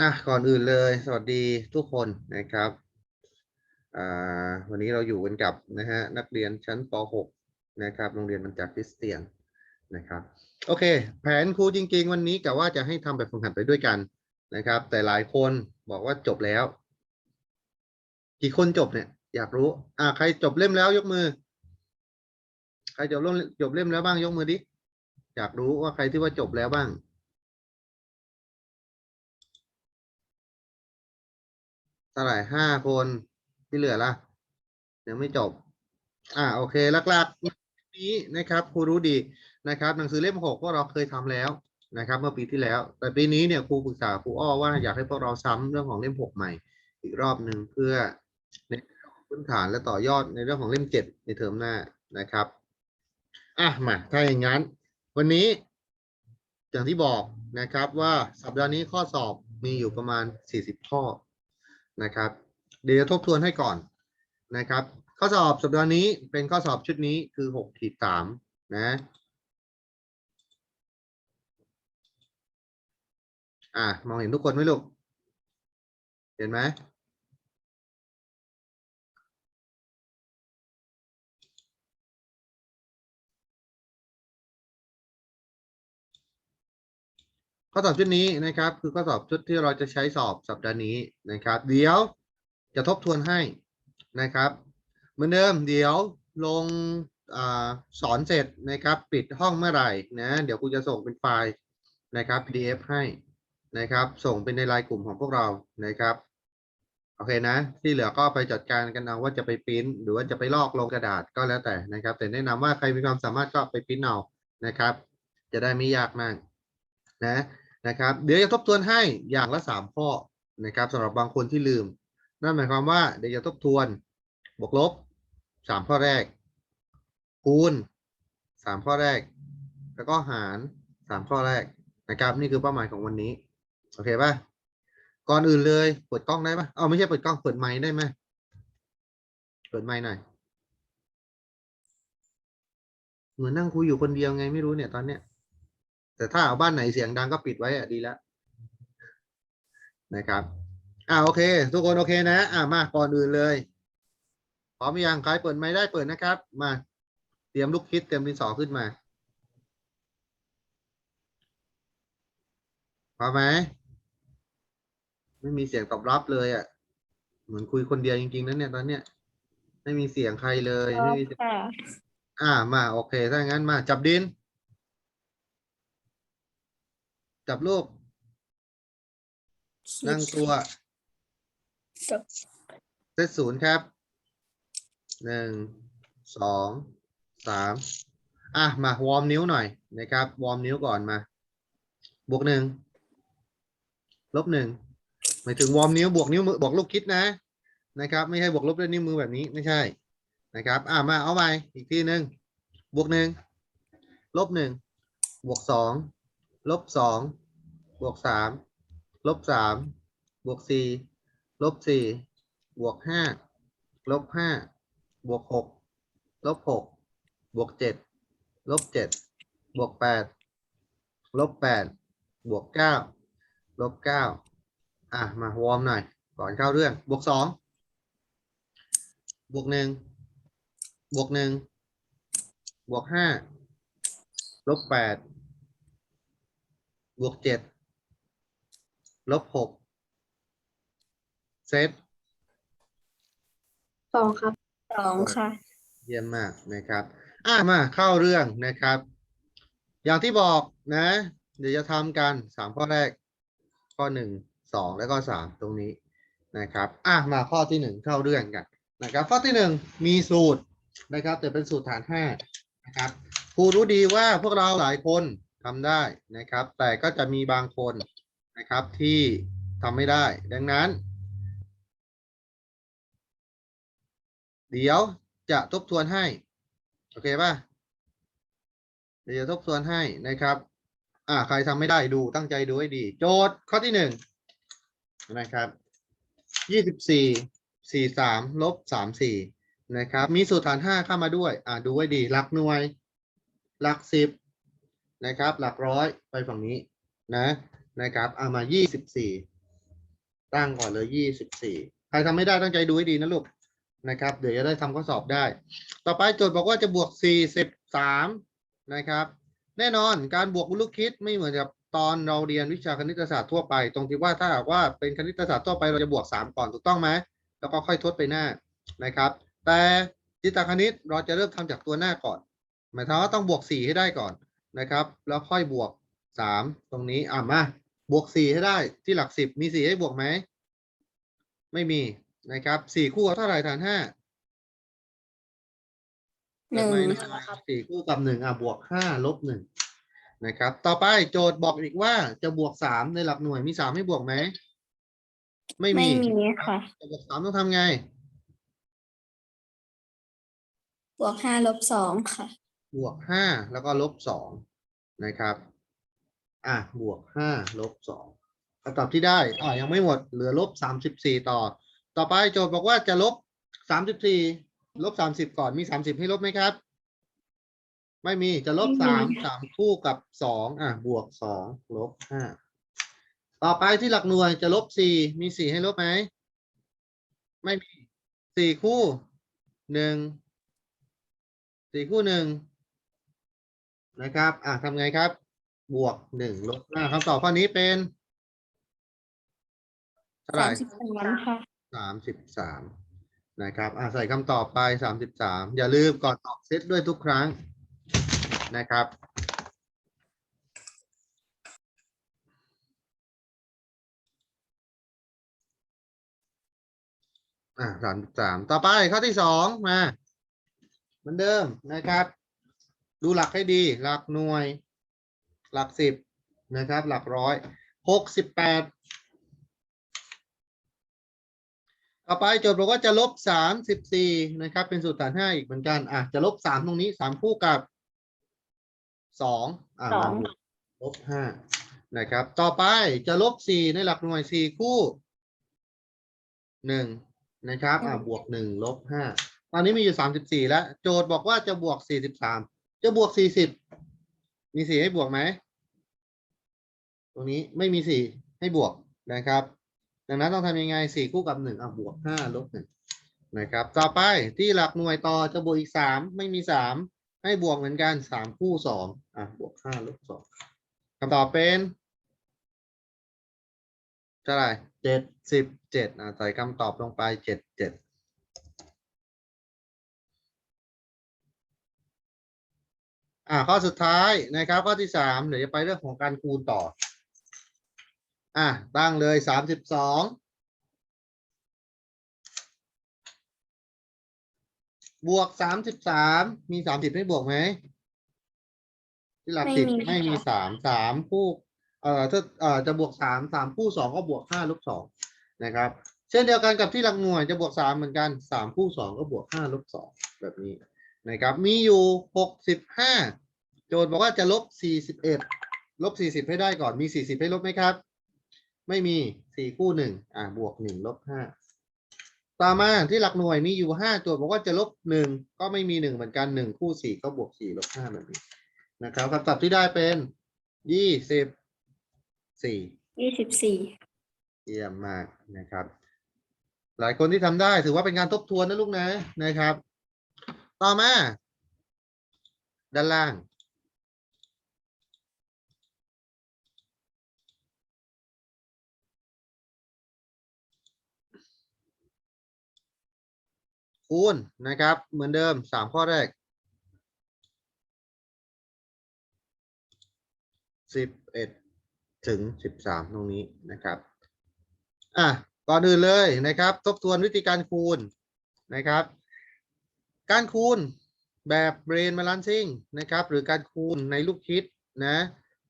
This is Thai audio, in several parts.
อะก่อนอื่นเลย สวัสดีทุกคนนะครับวันนี้เราอยู่กันกับนะฮะนักเรียนชั้นป .6 นะครับโรงเรียนมันจากคริสเตียนนะครับโอเค แผนครูจริง ๆ วันนี้กะว่าจะให้ทำแบบฝึกหัดไปด้วยกันนะครับ แต่หลายคนบอกว่าจบแล้ว กี่คนจบเนี่ย อยากรู้ อ่าใครจบเล่มแล้วยกมือ ใครจบเล่มจบเล่มแล้วบ้างยกมือดิอยากรู้ว่าใครที่ว่าจบแล้วบ้าง เท่าไหร่ห้าคนที่เหลือละยังไม่จบ อ่าโอเคหลักๆนี้นะครับครูรู้ดีนะครับหนังสือเล่มหกพวกเราเคยทำแล้วนะครับ เมื่อปีที่แล้ว แต่ปีนี้เนี่ยครูปรึกษาครูอ้อว่าอยากให้พวกเราซ้ำเรื่องของเล่มหกใหม่ อีกรอบหนึ่งเพื่อในพื้นฐานและต่อยอดในเรื่องของเล่มเจ็ดในเทอมหน้านะครับอะมาถ้าอย่างนั้น วันนี้ อย่างที่บอกนะครับว่าสัปดาห์นี้ข้อสอบมีอยู่ประมาณ 40 ข้อ นะครับ เดี๋ยวจะทบทวนให้ก่อนนะครับ ข้อสอบสัปดาห์นี้เป็นข้อสอบชุดนี้คือ6ขีด3นะอะมองเห็นทุกคนไหมลูก เห็นไหม ข้อสอบชุดนี้นะครับ คือข้อสอบชุดที่เราจะใช้สอบสัปดาห์นี้นะครับ เดี๋ยวจะทบทวนให้นะครับ เหมือนเดิมเดี๋ยวลงอสอนเสร็จนะครับ ปิดห้องเมื่อไหร่นะ เดี๋ยวครูจะส่งเป็นไฟล์นะครับ PDF ให้นะครับ ส่งเป็นในไลน์กลุ่มของพวกเรานะครับ โอเคนะ ที่เหลือก็ไปจัดการกันเอาว่าจะไปปริ้นหรือว่าจะไปลอกลงกระดาษก็แล้วแต่นะครับ แต่แนะนำว่าใครมีความสามารถก็ไปปริ้นเอานะครับ จะได้ไม่ยากมากนะ นะครับ เดี๋ยวจะทบทวนให้อย่างละสามข้อนะครับสำหรับบางคนที่ลืม นั่นหมายความว่าเดี๋ยวจะทบทวน บวกลบสามข้อแรก คูณสามข้อแรก แล้วก็หารสามข้อแรกนะครับ นี่คือเป้าหมายของวันนี้ โอเคป่ะก่อนอื่นเลยเปิดกล้องได้ป่ะเอาไม่ใช่เปิดกล้องเปิดไมค์ได้ไหมเปิดไมค์หน่อยเหมือนนั่งคุยอยู่คนเดียวไงไม่รู้เนี่ยตอนเนี้ย แต่ถ้าเอาบ้านไหนเสียงดังก็ปิดไว้อะดีแล้วนะครับ อ่าโอเค ทุกคนโอเคนะ อ่ามาก่อนอื่นเลย พร้อมหรือยังใครเปิดไมค์ได้เปิดนะครับ มา เตรียมลูกคิดเตรียมดินสอขึ้นมาพร้อมไหมไม่มีเสียงตอบรับเลยอะ เหมือนคุยคนเดียวจริงๆนะเนี่ยตอนเนี้ยไม่มีเสียงใครเลยไม่มีเสียงค่ะอ่ามาโอเค ถ้างั้นมาจับดิน จับลูก นั่งตัวจบเซตศูนย์ครับ หนึ่ง สอง สาม อะ มาวอร์มนิ้วหน่อยนะครับ วอร์มนิ้วก่อนมา บวกหนึ่ง ลบหนึ่ง หมายถึงวอร์มนิ้วบวกนิ้วมือบวกลูกคิดนะ นะครับ ไม่ใช่บวกลบด้วยนิ้วมือแบบนี้ไม่ใช่ นะครับ อะ มาเอาใหม่อีกทีหนึ่ง บวกหนึ่ง ลบหนึ่ง บวกสอง ลบสองบวกสามลบสามบวกสี่ลบสี่บวกห้าลบห้าบวกหกลบหกบวกเจ็ดลบเจ็ดบวกแปดลบแปดบวกเก้าลบเก้าอะ มาวอร์มหน่อย ก่อนเข้าเรื่อง บวกสองบวกหนึ่งบวกหนึ่งบวกห้าลบแปด บวกเจ็ดลบหกเซตสองครับสองค่ะ เยี่ยมมากนะครับ อะมาเข้าเรื่องนะครับ อย่างที่บอกนะ เดี๋ยวจะทำกันสามข้อแรก ข้อหนึ่งสองแล้วก็สามตรงนี้นะครับ อะมาข้อที่หนึ่งเข้าเรื่องกันนะครับ ข้อที่หนึ่งมีสูตรนะครับ แต่เป็นสูตรฐานห้านะครับครูรู้ดีว่าพวกเราหลายคน ทำได้นะครับ แต่ก็จะมีบางคนนะครับที่ทำไม่ได้ ดังนั้น เดี๋ยวจะทบทวนให้ โอเคป่ะ เดี๋ยวทบทวนให้นะครับ อ่าใครทำไม่ได้ดูตั้งใจดูให้ดี โจทย์ข้อที่หนึ่งนะครับยี่สิบสี่สี่สามลบสามสี่นะครับ มีสูตรฐานห้าเข้ามาด้วย อ่าดูไว้ดี หลักหน่วย หลักสิบ นะครับ หลักร้อยไปฝั่งนี้นะนะครับเอามายี่สิบสี่ตั้งก่อนเลยยี่สิบสี่ใครทำไม่ได้ตั้งใจดูให้ดีนะลูกนะครับ เดี๋ยวจะได้ทำข้อสอบได้ ต่อไปโจทย์บอกว่าจะบวกสี่สิบสามนะครับ แน่นอนการบวกลูกคิดไม่เหมือนกับตอนเราเรียนวิชาคณิตศาสตร์ทั่วไป ตรงที่ว่าถ้าหากว่าเป็นคณิตศาสตร์ทั่วไปเราจะบวกสามก่อนถูกต้องไหมแล้วก็ค่อยทดไปหน้านะครับ แต่จิตคณิตเราจะเริ่มทำจากตัวหน้าก่อน หมายถึงว่าต้องบวกสี่ให้ได้ก่อน นะครับ แล้วค่อยบวกสามตรงนี้อะมาบวกสี่ให้ได้ที่หลักสิบมีสี่ให้บวกไหมไม่มีนะครับสี่คู่เอาเท่าไหร่ฐานห้าหนึ่งไม่นะครับสี่คู่กับหนึ่งอะบวกห้าลบหนึ่งนะครับ ต่อไปโจทย์บอกอีกว่าจะบวกสามในหลักหน่วยมีสามให้บวกไหมไม่ไม่มีมีค่ะจะบวกสามต้องทำไง บวกห้าลบสองค่ะ บวกห้าแล้วก็ลบสองนะครับ อะบวกห้าลบสองคำตอบที่ได้อ่ายังไม่หมดเหลือลบสามสิบสี่ต่อ ต่อไปโจทย์บอกว่าจะลบสามสิบสี่ลบสามสิบก่อนมีสามสิบให้ลบไหมครับ ไม่มีจะลบไม่สามมีสามคู่กับสองอะบวกสองลบห้าต่อไปที่หลักหน่วยจะลบสี่มีสี่ให้ลบไหมไม่มีสี่คู่หนึ่งสี่คู่หนึ่ง นะครับอะทำไงครับ บวกหนึ่งลบห้าคำตอบข้อนี้เป็นเท่าไหสาร่มสิบสามค่ะสามสิบสามนะครับอะใส่คำตอบไปสามสิบสามอย่าลืมก่อนตอบเซตด้วยทุกครั้งนะครับ อ่าสามสามต่อไปข้อที่สองมา เหมือนเดิมนะครับ ดูหลักให้ดี หลักหน่วย หลักสิบนะครับ หลักร้อยหกสิบแปดต่อไปโจทย์บอกว่าจะลบสามสิบสี่นะครับ เป็นสูตรฐานห้าอีกเหมือนกันอะจะลบสามตรงนี้สามคู่กับสองอะสอมางบวกลบห้านะครับ ต่อไปจะลบสี่ในหลักหน่วยสี่คู่หนึ่งนะครับ อะบวกหนึ่งลบห้าตอนนี้มีอยู่สามสิบสี่แล้ว โจทย์บอกว่าจะบวกสี่สิบสาม จะบวกสี่สิบมีสี่ให้บวกไหมตรงนี้ไม่มีสี่ให้บวกนะครับ ดังนั้นต้องทำยังไงสี่คู่กับหนึ่งอะบวกห้าลบหนึ่งนะครับ ต่อไปที่หลักหน่วยต่อจะบวกอีกสามไม่มีสามให้บวกเหมือนกันสามคู่สองอะบวกห้าลบสองคำตอบเป็นเท่าไหร่เจ็ดสิบเจ็ดอะใส่คำตอบลงไปเจ็ดเจ็ด อะข้อสุดท้ายนะครับ ข้อที่สามเดี๋ยวจะไปเรื่องของการคูณต่อ อะตั้งเลยสามสิบสองบวกสามสิบสามมีสามสิบให้บวกไหมที่หลักไม่สิบมีไม่มีค่ะสามสามคู่เอ่อถ้าเอ่อจะบวกสามสามคู่สองก็บวกห้าลบสองนะครับ เช่นเดียวกันกับที่หลักหน่วยจะบวกสามเหมือนกันสามคู่สองก็บวกห้าลบสองแบบนี้นะครับ มีอยู่หกสิบห้า โจทย์บอกว่าจะลบสี่สิบเอ็ดลบสี่สิบให้ได้ก่อนมีสี่สิบให้ลบไหมครับ ไม่มีสี่คู่หนึ่งอ่าบวกหนึ่งลบห้าต่อมาที่หลักหน่วยมีอยู่ห้าโจทย์บอกว่าจะลบหนึ่งก็ไม่มีหนึ่งเหมือนกันหนึ่งคู่สี่ก็บวกสี่ลบห้าแบบนี้นะครับคำตอบที่ได้เป็นยี่สิบสี่ยี่สิบสี่เยี่ยมมากนะครับ หลายคนที่ทำได้ถือว่าเป็นการทบทวนนะลูกนะนะครับ ต่อมา ด้านล่าง คูณนะครับ เหมือนเดิมสามข้อแรกสิบเอ็ดถึงสิบสามตรงนี้นะครับอะก่อนอื่นเลยนะครับ ทบทวนวิธีการคูณนะครับ การคูณแบบเบรน b a ล a นซิ่งนะครับ หรือการคูณในลูกคิดนะ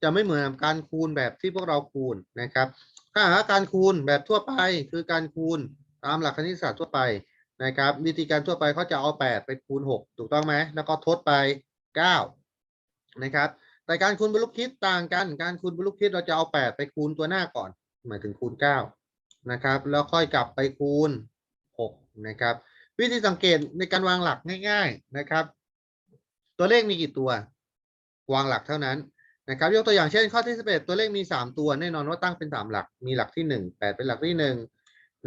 จะไม่เหมือนการคูณแบบที่พวกเราคูณนะครับ ถ้าหากว่าการคูณแบบทั่วไปคือการคูณตามหลักคณิตศาสตร์ทั่วไป นะครับ วิธีการทั่วไปเขาจะเอา 8 ไปคูณ 6 ถูกต้องไหมแล้วก็ทดไป 9 นะครับ แต่การคูณบนลูกคิดต่างกัน การคูณบนลูกคิดเราจะเอา 8 ไปคูณตัวหน้าก่อน หมายถึงคูณ 9 นะครับ แล้วค่อยกลับไปคูณ 6 นะครับ วิธีสังเกตในการวางหลักง่าย ๆนะครับ ตัวเลขมีกี่ตัว วางหลักเท่านั้นนะครับยกตัวอย่างเช่นข้อที่สิบเอ็ดตัวเลขมีสามตัวแน่นอนว่าตั้งเป็นสามหลัก มีหลักที่หนึ่งแปดเป็นหลักที่หนึ่ง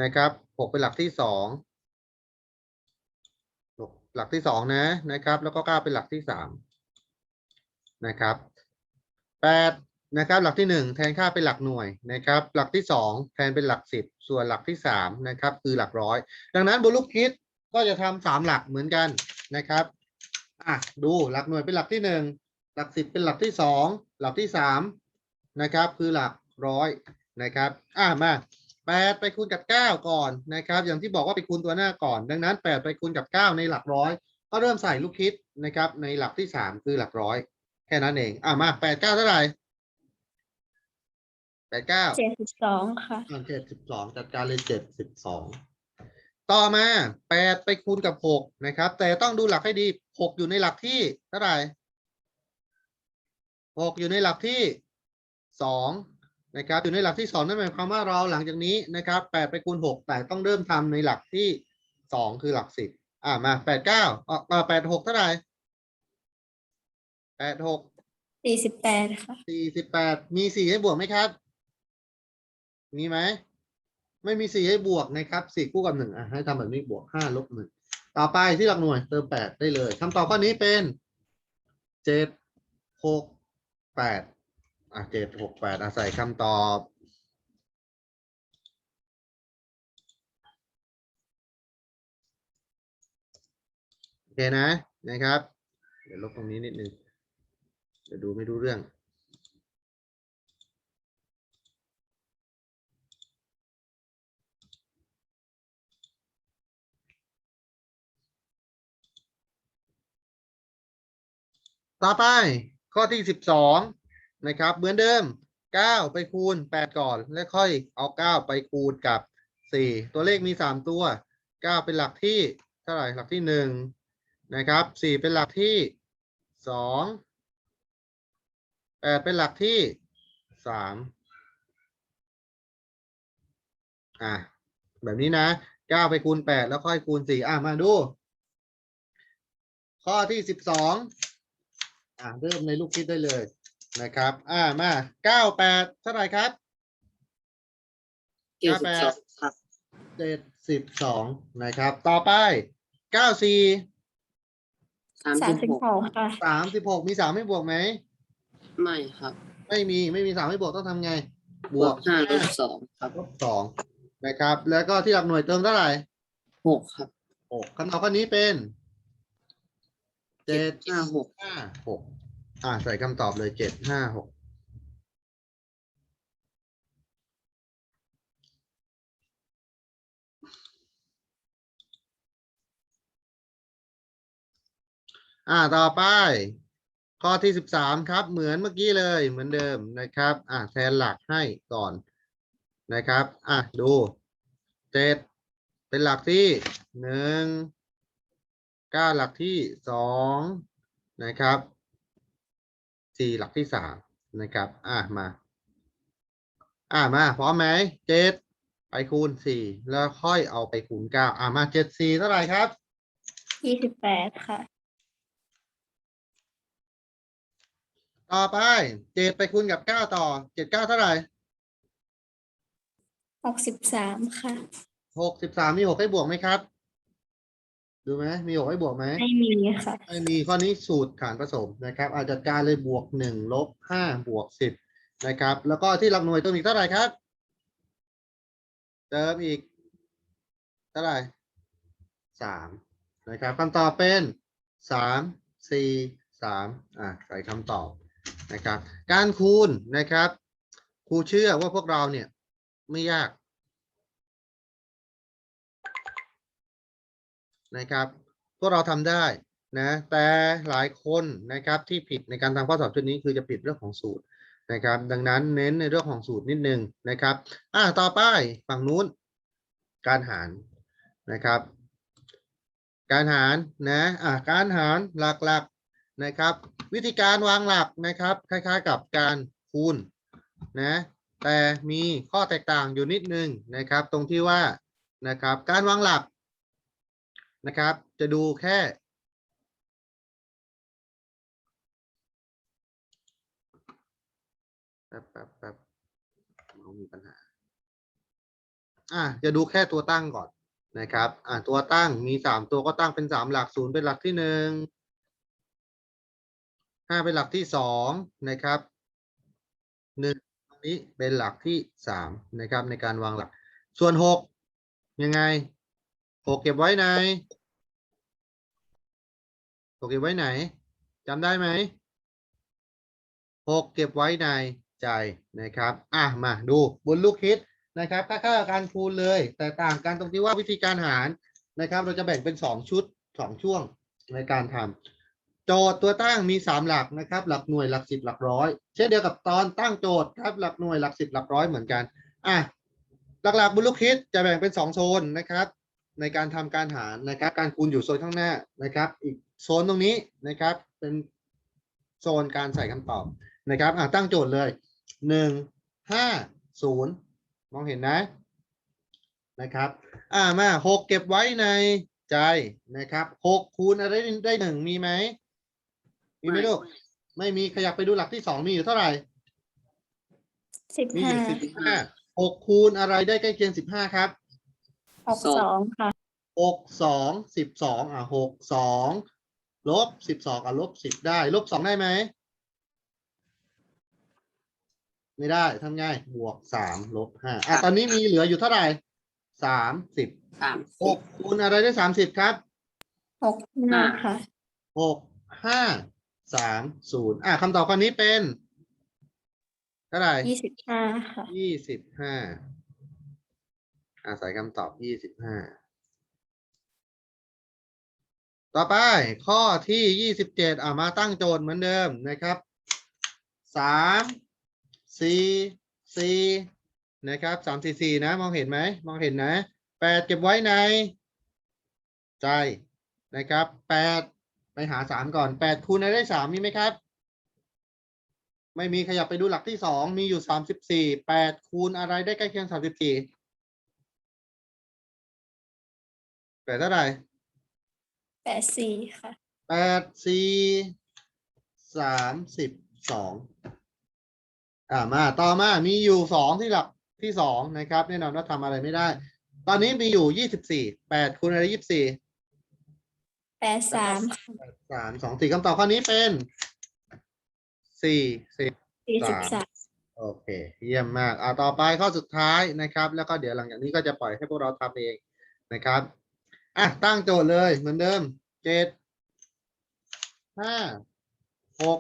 นะครับหกเป็นหลักที่สอง หลักที่สองนะนะครับ แล้วก็เก้าเป็นหลักที่สามนะครับแปดนะครับ หลักที่หนึ่งแทนค่าเป็นหลักหน่วยนะครับ หลักที่สองแทนเป็นหลักสิบส่วนหลักที่สามนะครับ คือหลักร้อย ดังนั้นบนลูกคิดก็จะทำสามหลักเหมือนกันนะครับอะดูหลักหน่วยเป็นหลักที่หนึ่งหลักสิบเป็นหลักที่สองหลักที่สามนะครับ คือหลักร้อยนะครับ อะมา แปดไปคูณกับเก้าก่อนนะครับ อย่างที่บอกว่าไปคูณตัวหน้าก่อน ดังนั้นแปดไปคูณกับเก้าในหลักร้อย ก็เริ่มใส่ลูกคิดนะครับ ในหลักที่สามคือหลักร้อย แค่นั้นเอง อะมาแปดเก้าเท่าไหร่แปดเก้าเจ็ดสิบสองค่ะเจ็ดสิบสองจัดการเลยเจ็ดสิบสองต่อมาแปดไปคูณกับหกนะครับ แต่ต้องดูหลักให้ดีหกอยู่ในหลักที่เท่าไหร่หกอยู่ในหลักที่สอง นะครับอยู่ในหลักที่สองนั่นหมายความว่าเราหลังจากนี้นะครับแปดไปคูณหกแต่ต้องเริ่มทำในหลักที่สองคือหลักสิบอ่ามาแปดเก้าอ่าแปดหกเท่าไหร่แปดหกสี่สิบแปดค่ะสี่สิบแปดมีสี่ให้บวกไหมครับ มีไหม ไม่มีสี่ให้บวกนะครับสี่คู่กับหนึ่งอะให้ทำแบบนี้บวกห้าลบหนึ่งต่อไปที่หลักหน่วยเติมแปดได้เลยคำตอบข้อนี้เป็นเจ็ดหกแปด อะเจ็ดหกแปดอาศัยคำตอบโอเคนะนะครับ เดี๋ยวลบตรงนี้นิดนึงเดี๋ยวดูไม่รู้เรื่องต่อไปข้อที่สิบสอง นะครับ เหมือนเดิมเก้าไปคูณแปดก่อน แล้วค่อยเอาเก้าไปคูณกับสี่ตัวเลขมีสามตัวเก้าเป็นหลักที่เท่าไหร่หลักที่หนึ่งนะครับสี่เป็นหลักที่สองแปดเป็นหลักที่สามอะแบบนี้นะเก้าไปคูณแปดแล้วค่อยคูณสี่อะมาดู ข้อที่สิบสองอ่าเริ่มในลูกคิดได้เลย นะครับ อ่ามาเก้าแปดเท่าไหร่ครับเจ็ดสิบสองครับเจ็ดสิบสองนะครับ ต่อไปเก้าสี่สามสาสิมบสิบหกหกค่ะสามสิบหกมีสามให้บวกไหม ไม่ครับไม่มีไม่มีสามให้บวกต้องทำไง บบววกกห้าลบสองครับลบสองนะครับ แล้วก็ที่หลักหน่วยเติมเท่าไหร่หกครับหกคำตอบข้อนี้เป็นเจ็ดห้าหกห้าหก อ่าใส่คำตอบเลยเจ็ดห้าหกอ่าต่อไป ข้อที่สิบสามครับ เหมือนเมื่อกี้เลยเหมือนเดิมนะครับ อ่าแทนหลักให้ก่อนนะครับ อะดูเจ็ดเป็นหลักที่หนึ่งเก้าหลักที่สองนะครับ สี่หลักที่สามนะครับ อะมา อะมาพร้อมไหมเจ็ดไปคูณสี่แล้วค่อยเอาไปคูณเก้าอะมาเจ็ดสี่เท่าไหร่ครับยี่สิบแปดค่ะ ต่อไปเจ็ดไปคูณกับเก้าต่อเจ็ดเก้าเท่าไหร่หกสิบสามค่ะ หกสิบสามมีหกให้บวกไหมครับ ดูไหมมีหกให้บวกไหมไม่มีค่ะ ไม่มีข้อนี้สูตรฐานผสมนะครับ อาจจัดการเลยบวกหนึ่งลบห้าบวกสิบนะครับ แล้วก็ที่หลักหน่วยเติมอีกเท่าไหร่ครับ เติมอีกเท่าไหร่สามนะครับคำตอบเป็นสามสี่สามอะใส่คำตอบนะครับ การคูณนะครับครูเชื่อว่าพวกเราเนี่ยไม่ยาก นะครับพวกเราทำได้นะแต่หลายคนนะครับที่ผิดในการทำข้อสอบชุดนี้คือจะผิดเรื่องของสูตรนะครับดังนั้นเน้นในเรื่องของสูตรนิดนึงนะครับอ่าต่อไปฝั่งนู้น การหารนะครับ การหารนะอ่าการหารหลักๆนะครับ วิธีการวางหลักนะครับ คล้าย ๆ กับการคูณนะแต่มีข้อแตกต่างอยู่นิดนึงนะครับ ตรงที่ว่านะครับการวางหลัก นะครับ จะดูแค่ป๊บแป๊บแป๊บเรามีปัญหา อะจะดูแค่ตัวตั้งก่อนนะครับ อะตัวตั้งมีสามตัวก็ตั้งเป็นสามหลักศูนย์เป็นหลักที่หนึ่งห้าเป็นหลักที่สองนะครับหนึ่งตรงนี้เป็นหลักที่สามนะครับในการวางหลัก ส่วนหกยังไง หกเก็บไว้ในหกเก็บไว้ไหนจำได้ไหมหกเก็บไว้ในใจนะครับ อะมาดูบนลูกคิดนะครับค่าๆการคูณเลย แต่ต่างกันตรงที่ว่าวิธีการหารนะครับ เราจะแบ่งเป็นสองชุดสองช่วงในการทำโจทย์ตัวตั้งมีสามหลักนะครับ หลักหน่วยหลักสิบหลักร้อยเช่นเดียวกับตอนตั้งโจทย์ครับหลักหน่วยหลักสิบหลักร้อยเหมือนกัน อะหลักๆบนลูกคิดจะแบ่งเป็นสองโซนนะครับ ในการทำการหารนะครับ การคูณอยู่โซนข้างหน้านะครับ อีกโซนตรงนี้นะครับ เป็นโซนการใส่คำตอบนะครับอะตั้งโจทย์เลยหนึ่งห้าศูนย์มองเห็นนะนะครับ อ่ามาหกเก็บไว้ในใจนะครับหกคูณอะไรได้หนึ่งมีไหมมีไหมลูกไม่มีขยับไปดูหลักที่สองมีอยู่เท่าไหร่สิบมีอห้ายู่สิบห้าหกคูณอะไรได้ใกล้เคียงสิบห้าครับ หกสองค่ะหกสองสิบสองอะหกสองลบสิบสองอะลบสิบได้ ลบสองได้ไหม ไม่ได้ทำไงบวกสามลบห้าอะตอนนี้มีเหลืออยู่เท่าไหร่สามสิบสามหสิบกคูณอะไรได้สามสิบครับหกห้าค่ะหกห้าสามศูนย์อะคำตอบข้อนี้เป็น เท่าไหร่ ยี่สิบห้าค่ะยี่สิบห้า อาศัยคำตอบยี่สิบห้าต่อไปข้อที่ยี่สิบเจ็ดอ่ามาตั้งโจทย์เหมือนเดิมนะครับสามสี่สี่นะครับสามสี่สี่นะ มองเห็นไหมมองเห็นนะแปดเก็บไว้ใน ใจนะครับแปดไปหาสามก่อนแปดคูณอะไรได้สามมีไหมครับ ไม่มีขยับไปดูหลักที่สองมีอยู่สามสิบสี่แปดคูณอะไรได้ใกล้เคียงสามสิบสี่ แปดเท่าไหร่แปดสี่ค่ะ แปดสี่สามสิบสองอ่ามาต่อมามีอยู่สองที่หลักที่สองนะครับ แน่นอนว่าทำอะไรไม่ได้ ตอนนี้มีอยู่ยี่สิบสี่แปดคูณอะไรยี่สิบสี่แปดสามค่ะสามสองสี่คำตอบข้อนี้เป็นสี่สิบ สี่สิบสาม โอเค เยี่ยมมาก อ่าต่อไปข้อสุดท้ายนะครับ แล้วก็เดี๋ยวหลังจากนี้ก็จะปล่อยให้พวกเราทำเองนะครับ อะตั้งโจทย์เลยเหมือนเดิมเจ็ดห้าหก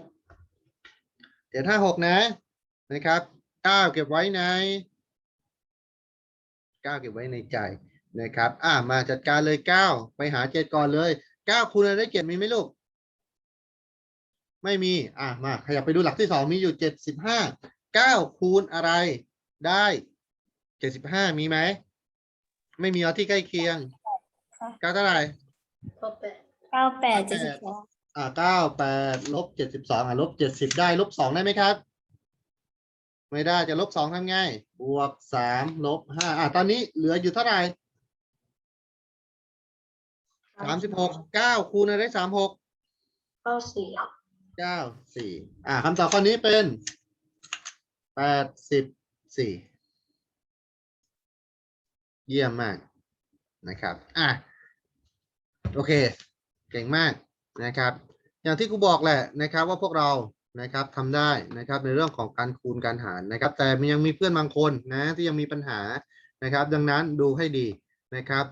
เจ็ดห้าหกนะนะครับเก้าเก็บไว้ในเก้าเก็บไว้ในใจนะครับ อะมาจัดการเลยเก้าไปหาเจ็ดก่อนเลยเก้าคูณอะไรได้เจ็ดมีไหมลูก ไม่มี อะมาขยับไปดูหลักที่สองมีอยู่เจ็ดสิบห้าเก้าคูณอะไรได้เจ็ดสิบห้ามีไหมไม่มีเอาที่ใกล้เคียง เก้าเท่าไหร่เก้าแปดเจ็ดสิบสองอ่าเก้าแปดลบเจ็ดสิบสองอะลบเจ็ดสิบได้ลบสองได้ไหมครับ ไม่ได้จะลบสองทำไงบวกสามลบห้าอะตอนนี้เหลืออยู่เท่าไหร่สามสิบหกเก้าคูณอะไรได้สามหกเก้าสี่เก้าสี่อ่าคำตอบข้อนี้เป็นแปดสิบสี่เยี่ยมมากนะครับ อะ โอเค เก่งมากนะครับ อย่างที่ครูบอกแหละนะครับว่าพวกเรานะครับทำได้นะครับในเรื่องของการคูณการหารนะครับ แต่มันยังมีเพื่อนบางคนนะที่ยังมีปัญหานะครับ ดังนั้นดูให้ดีนะครับ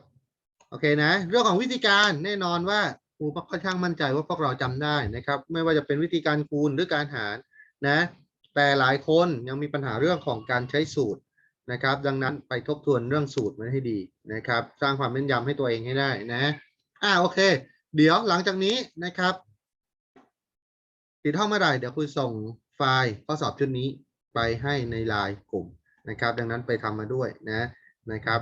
โอเคนะเรื่องของวิธีการแน่นอนว่าครูค่อนข้างมั่นใจว่าพวกเราจำได้นะครับ ไม่ว่าจะเป็นวิธีการคูณหรือการหารนะแต่หลายคนยังมีปัญหาเรื่องของการใช้สูตรนะครับ ดังนั้นไปทบทวนเรื่องสูตรมันให้ดีนะครับ สร้างความแม่นยำให้ตัวเองให้ได้นะ อ่าโอเค เดี๋ยวหลังจากนี้นะครับปิดห้องเมื่อไหร่เดี๋ยวคุยส่งไฟล์ข้อสอบชุดนี้ไปให้ในไลน์กลุ่มนะครับ ดังนั้นไปทำมาด้วยนะนะครับ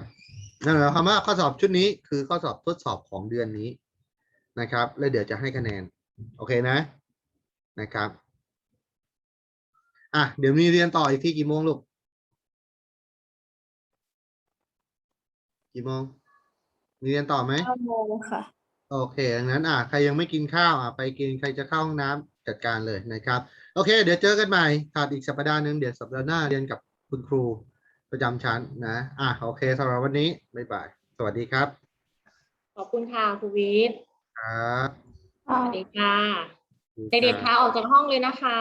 นั่นหมายความว่าข้อสอบชุดนี้คือข้อสอบทดสอบของเดือนนี้นะครับ แล้วเดี๋ยวจะให้คะแนน โอเคนะนะครับอะเดี๋ยวมีเรียนต่ออีกที่กี่โมงลูกกี่โมง เรียนต่อไหม เก้าโมงค่ะ โอเค ดังนั้นอะใครยังไม่กินข้าวอะไปกินใครจะเข้าห้องน้ำจัดการเลยนะครับ โอเค เดี๋ยวเจอกันใหม่ขาดอีกสัปดาห์หนึ่งเดี๋ยวสัปดาห์หน้าเรียนกับคุณครูประจำชั้นนะ อะโอเคสำหรับวันนี้บ๊ายบาย สวัสดีครับขอบคุณค่ะครูวิทย์ครับ สวัสดีค่ะสวัสเด็กๆคะออกจากห้องเลยนะคะ